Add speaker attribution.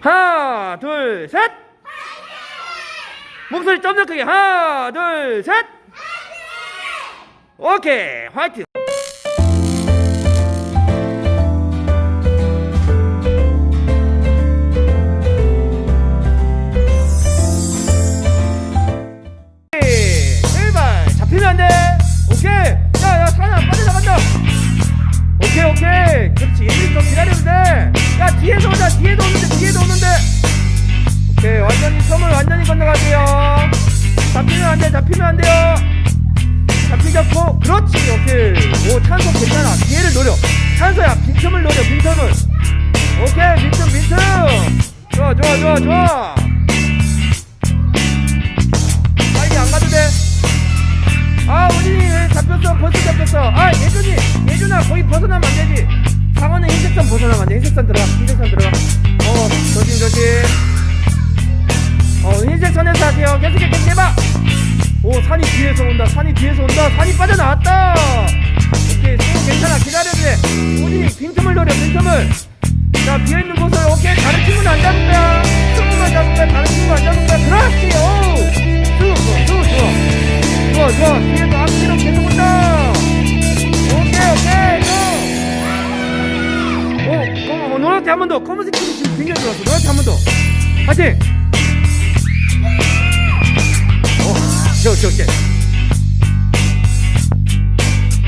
Speaker 1: 하나, 둘, 셋. 목소리 좀 더 크게. 하나, 둘, 셋. 오케이, 화이팅. 오케이, 제발 잡히면 안 돼. 오케이. 야, 야, 사나 잡히면 안 돼, 잡히면 안 돼요. 잡히지 않고, 그렇지, 오케이. 오, 찬소 괜찮아. 기회를 노려. 찬소야, 빈틈을 노려, 빈틈을. 오케이, 빈틈, 빈틈. 좋아, 좋아, 좋아, 좋아. 빨리 안 가도 돼. 아, 우진이 왜 잡혔어, 벌써 잡혔어. 아, 예준이, 예준아, 거기 벗어나면 안 되지. 상어는 흰색선 벗어나면 안 돼. 흰색선 들어가, 흰색선 들어가. 산이 뒤에서 온다. 산이 빠져나왔다. 오케이, 수 괜찮아. 기다려도 돼. 우진이 빈틈을 노려, 빈틈을. 자, 비어있는 곳을, 오케이. 다른 친구는 안 잡을 거야. 친구만 잡을 거야. 다른 친구 안 거야. 그렇지. 오. 수, 수, 수, 좋아. 좋아, 좋아. 뒤에서 앞뒤로 계속 온다. 오케이, 오케이. 고. 오, 어, 노랗게 한 번 더. 검은색 팀이 지금 굉장히 좋았어. 노랗게 한 번 더. 파이팅!